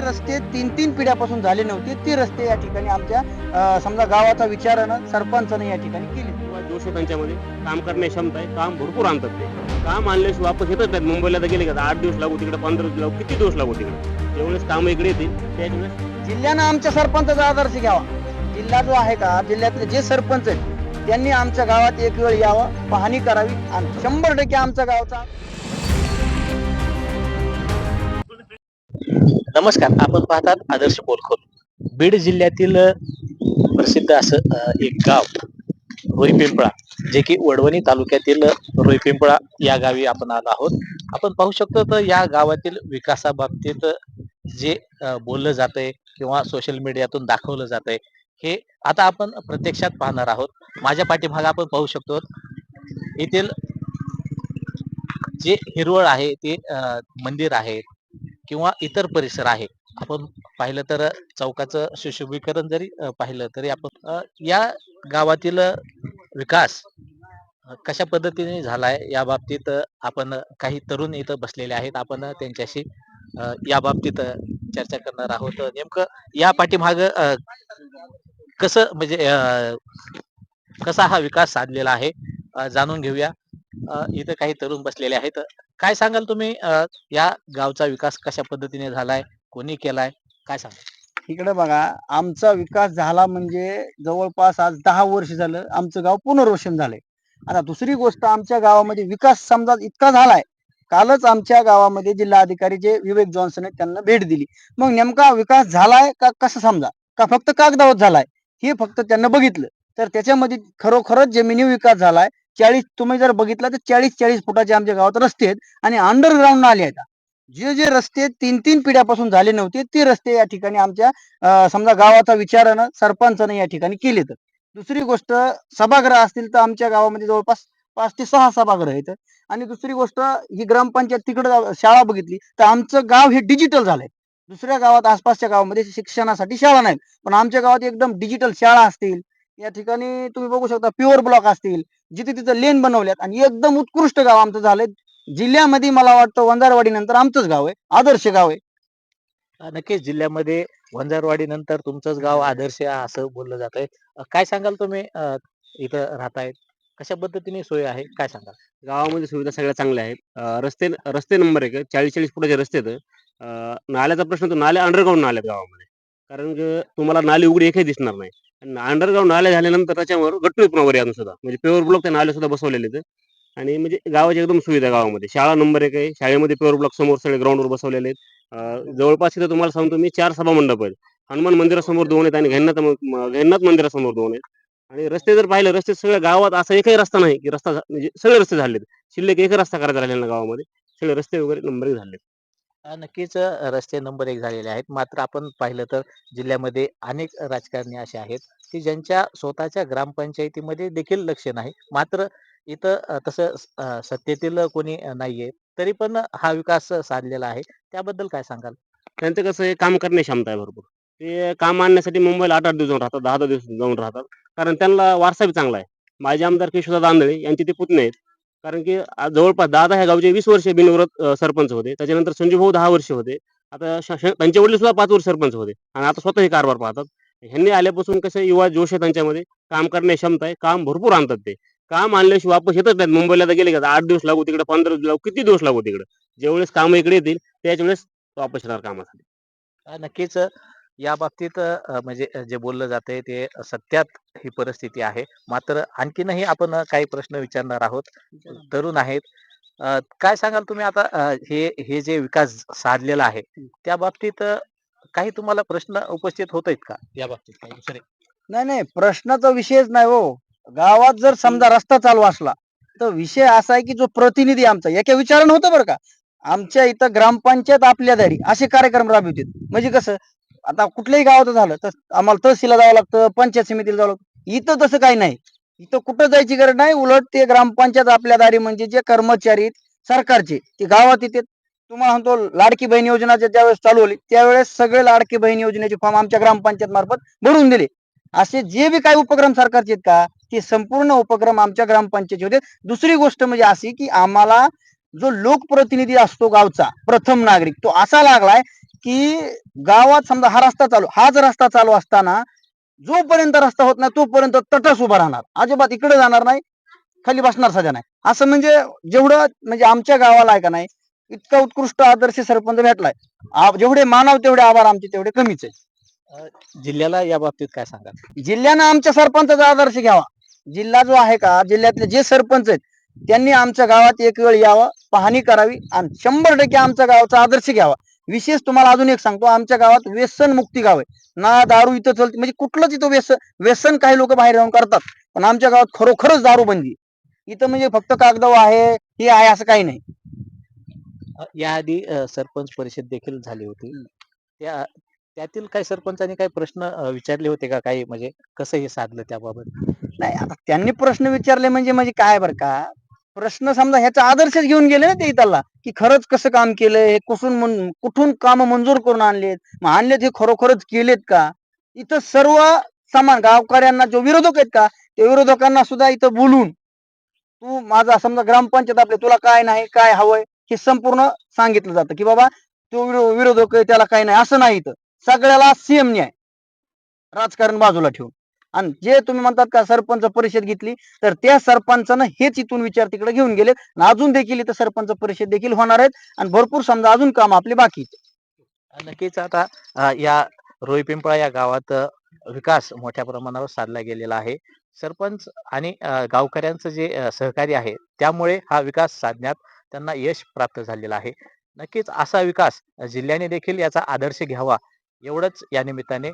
जे रस्ते तीन तीन पिढ्यापासून झाले नव्हते. ते रस्ते या ठिकाणी आमच्या समजा गावाचा विचारानं सरपंचानं या ठिकाणी केले. किंवा जोश त्यांच्यामध्ये काम करण्याची क्षमता आहे. काम भरपूर आणतात ते. काम आणल्याशिवाय वापस येतच नाहीत. मुंबईला तर गेले का? आठ दिवस लागू तिकडे पंधरा दिवस लागू किती दिवस लागू तिकडे? त्यावेळेस काम इकडे येतील जिल्ह्यानं आमच्या सरपंचाचा आदर्श घ्यावा. जिल्हा जो आहे का जिल्ह्यातले जे सरपंच आहेत त्यांनी आमच्या गावात एक वेळ यावं पाहणी करावी आणि शंभर टक्के आमच्या गावचा नमस्कार आपण पाहतात आदर्श बोलखोल. बीड जिल्ह्यातील प्रसिद्ध असं एक गाव रोईपिंपळा जे की वडवणी तालुक्यातील रोईपिंपळा या गावी आपण आलो आहोत. आपण पाहू शकतो तर या गावातील विकासाबाबतीत जे बोललं जातंय किंवा सोशल मीडियातून दाखवलं जातंय हे आता आपण प्रत्यक्षात पाहणार आहोत. माझ्या पाठीमागे आपण पाहू शकतो येथील जे हिरवळ आहे ते मंदिर आहे किंवा इतर परिसर आहे. आपण पाहिलं तर चौकाचं सुशोभीकरण जरी पाहिलं तरी आपण या गावातील विकास कशा पद्धतीने झालाय या बाबतीत आपण काही तरुण इथं बसलेले आहेत. आपण त्यांच्याशी या बाबतीत चर्चा करणार आहोत. नेमकं या पाठीमाग कसं म्हणजे कसा हा विकास साधलेला आहे जाणून घेऊया. इथं काही तरुण बसलेले आहेत. काय सांगाल तुम्ही? या गावचा विकास कशा पद्धतीने झालाय? कोणी केलाय? काय सांगाल? इकडे बघा आमचा विकास झाला म्हणजे जवळपास आज दहा वर्ष झालं आमचं गाव पुनर्वसन झालंय. आता दुसरी गोष्ट आमच्या गावामध्ये विकास समजा इतका झालाय. कालच आमच्या गावामध्ये जिल्हाधिकारी जे विवेक जॉन्सन आहेत त्यांना भेट दिली. मग नेमका विकास झालाय का कसं समजा? का फक्त कागदावर झालाय? हे फक्त त्यांना बघितलं. तर त्याच्यामध्ये खरोखरच जमिनी विकास झालाय. चाळीस तुम्ही जर बघितलं तर चाळीस चाळीस फुटाचे आमच्या गावात रस्ते आहेत आणि अंडरग्राऊंड आले आहेत. जे जे रस्ते तीन तीन पिढ्यापासून झाले नव्हते ते रस्ते या ठिकाणी आमच्या समजा गावाचा विचारानं सरपंचानं या ठिकाणी केले तर दुसरी गोष्ट सभागृह असतील तर आमच्या गावामध्ये जवळपास पाच ते सहा सभागृह आहेत. आणि दुसरी गोष्ट ही ग्रामपंचायत तिकडं शाळा बघितली तर आमचं गाव हे डिजिटल झालंय. दुसऱ्या गावात आसपासच्या गावामध्ये शिक्षणासाठी शाळा नाहीत. पण आमच्या गावात एकदम डिजिटल शाळा असतील या ठिकाणी तुम्ही बघू शकता प्युअर ब्लॉक असतील जिथे तिथे लेन बनवल्यात आणि एकदम उत्कृष्ट गाव आमचं झालंय. जिल्ह्यामध्ये मला वाटतं वंजारवाडी नंतर आमचंच गाव आहे आदर्श गाव आहे. नक्कीच जिल्ह्यामध्ये वंजारवाडी नंतर तुमचंच गाव आदर्श आहे असं बोललं जात आहे. काय सांगाल तुम्ही इथं राहतायत? कशा पद्धतीने सोय आहे? काय सांगाल? गावामध्ये सुविधा सगळ्या चांगल्या आहेत. रस्ते रस्ते नंबर एक चाळीस चाळीस फुटाचे रस्ते आहेत. नाल्याचा प्रश्न तो नाले अंडरग्राऊंड नाले आहेत गावामध्ये. कारण की तुम्हाला नाली उघडी एकही दिसणार नाही. अंडरग्राऊंड नाले झाल्यानंतर त्याच्यावर गट्टू पुन्हा वर अजून सुद्धा. म्हणजे प्युअर ब्लॉक ते नाले सुद्धा बसवलेले आहेत आणि म्हणजे गावाची एकदम सुविधा गावामध्ये. शाळा नंबर एक आहे. शाळेमध्ये प्युअर ब्लॉक समोर सगळे ग्राउंडवर बसवलेले आहेत. जवळपास इथं तुम्हाला सांगतो मी चार सभा मंडप आहेत. हनुमान मंदिरासमोर दोन आहेत आणि घेन्नाथ म- मंदिरासमोर दोन आहेत. आणि रस्ते जर पाहिले रस्ते सगळ्या गावात असा एकही रस्ता नाही की रस्ता म्हणजे सगळे रस्ते झालेत. शिल्लक एक रस्ता करायचा राहिलेला गावामध्ये. सगळे रस्ते वगैरे नंबर एक अ, नक्कीच अ, रस्ते नंबर एक झालेले आहेत. मात्र आपण पाहिलं तर जिल्ह्यामध्ये अनेक राजकारणी असे आहेत की ज्यांच्या स्वतःच्या ग्रामपंचायतीमध्ये देखील लक्ष नाही. मात्र इथं अ, तसं अ, सत्तेतील कोणी नाहीये. तरी पण हा विकास साधलेला आहे. त्याबद्दल काय सांगाल? त्यांचं कसं आहे काम करण्याची क्षमता आहे भरपूर. ते काम आणण्यासाठी मुंबईला आठ आठ दिवस जाऊन राहतात दहा दहा दिवस जाऊन राहतात. कारण त्यांना वारसा बी चांगला आहे. माझे आमदार केशवदादा आंधळे यांचे ते पुतणे आहेत. कारण की आज जवळपास दादा ह्या गावचे वीस वर्ष बिनविरोध सरपंच होते. त्याच्यानंतर संजू भाऊ दहा वर्ष होते. आता त्यांचे वडील सुद्धा पाच वर्ष सरपंच होते. आणि आता स्वतः हे कारभार पाहतात. ह्यांनी आल्यापासून कसं युवा जोश आहे त्यांच्यामध्ये. काम करण्याची क्षमता आहे. काम भरपूर आणतात ते. काम आणल्याशिवाय वापस येतच नाहीत. मुंबईला तर गेले का आठ दिवस लागू तिकडे पंधरा दिवस लागू किती दिवस लागू तिकडे? ज्यावेळेस काम इकडे येतील त्याच वेळेस वापस येणार कामासाठी. नक्कीच. या बाबतीत म्हणजे जे बोललं जातंय ते सत्यात ही परिस्थिती आहे. मात्र आणखीनही आपण काही प्रश्न विचारणार आहोत. तरुण आहेत. काय सांगाल तुम्ही आता हे हे जे विकास साधलेला आहे त्या बाबतीत काही तुम्हाला प्रश्न उपस्थित होत आहेत का? या बाबतीत नाही. नाही प्रश्नाचा विषयच नाही हो. गावात जर समजा रस्ता चालू असला तर विषय असा आहे की जो प्रतिनिधी आमचा एका विचारानं होतं बरं का? आमच्या इथं ग्रामपंचायत आपल्या दारी असे कार्यक्रम राबवतात. म्हणजे कसं? आता कुठल्याही गावात झालं तर आम्हाला तहसीलला जावं लागतं पंचायत समितीला जावं लागतं. इथं तसं काही नाही. इथं कुठं जायची गरज नाही. उलट ते ग्रामपंचायत आपल्या दारी म्हणजे जे कर्मचारी सरकारचे ते गावात येते तुम्हाला म्हणतो लाडकी बहीण योजना ज्यावेळेस चालू होली त्यावेळेस सगळे लाडकी बहीण योजनेचे फॉर्म आमच्या ग्रामपंचायत मार्फत भरून दिले. असे जे बी काही उपक्रम सरकारचे आहेत का ते संपूर्ण उपक्रम आमच्या ग्रामपंचायत होते. दुसरी गोष्ट म्हणजे अशी की आम्हाला जो लोकप्रतिनिधी असतो गावचा प्रथम नागरिक तो असा लागलाय की गावात समजा हा रस्ता चालू हाच रस्ता चालू असताना जोपर्यंत रस्ता होत नाही तोपर्यंत तटच उभा राहणार. अजिबात इकडे जाणार नाही खाली बसणार सध्या नाही. असं म्हणजे जेवढं म्हणजे आमच्या गावाला आहे का नाही इतका उत्कृष्ट आदर्श सरपंच भेटलाय. जेवढे मानव तेवढे आभार आमचे तेवढे कमीच आहे. जिल्ह्याला या बाबतीत काय सांगाल? जिल्ह्यानं आमच्या सरपंचाचा आदर्श घ्यावा. जिल्हा जो आहे का जिल्ह्यातले जे सरपंच आहेत त्यांनी आमच्या गावात एक वेळ यावं पाहणी करावी आणि शंभर टक्के आमच्या गावाचा आदर्श घ्यावा. विशेष तुम्हाला अजून एक सांगतो आमच्या गावात व्यसन मुक्ती गाव आहे. ना दारू इथं चलते म्हणजे कुठलंच इथं व्यसन व्यसन काही लोक बाहेर जाऊन करतात पण आमच्या गावात खरोखरच दारू बंदी इथं म्हणजे फक्त कागदाव आहे हे आहे असं काही नाही. याआधी सरपंच परिषद देखील झाली होती. त्या त्यातील काही सरपंचांनी काही प्रश्न अ, विचारले होते का काही? म्हणजे कसं हे साधलं त्याबाबत? नाही आता त्यांनी प्रश्न विचारले म्हणजे म्हणजे काय बरं का? प्रश्न समजा ह्याचा आदर्शच घेऊन गेले ना ते इथला की खरंच कसं काम केलंय हे कुठून मन- कुठून काम मंजूर करून आणलेत? मग आणलेत हे खरोखरच केलेत का? इथं सर्व समान गावकऱ्यांना जो विरोधक आहेत का त्या विरोधकांना सुद्धा इथं बोलून तू माझा समजा ग्रामपंचायत आपले तुला काय नाही काय हवंय हे संपूर्ण सांगितलं जातं की बाबा तो विरो- विरोधक आहे त्याला काय नाही असं नाही इथं. सगळ्याला सेम न्याय. राजकारण बाजूला ठेवून. आणि जे तुम्ही म्हणतात का सरपंच परिषद घेतली तर त्या सरपंचानं हेच इथून विचार तिकडे घेऊन गेलेत. अजून देखील इथं सरपंच परिषद देखील होणार आहेत. आणि भरपूर समजा अजून काम आपली बाकी नक्कीच आता या रोई पिंपळा या गावात विकास मोठ्या प्रमाणावर साधला गेलेला आहे. सरपंच आणि गावकऱ्यांचं जे सहकार्य आहे त्यामुळे हा विकास साधण्यात त्यांना यश प्राप्त झालेलं आहे. नक्कीच असा विकास जिल्ह्याने देखील याचा आदर्श घ्यावा एवढंच या निमित्ताने.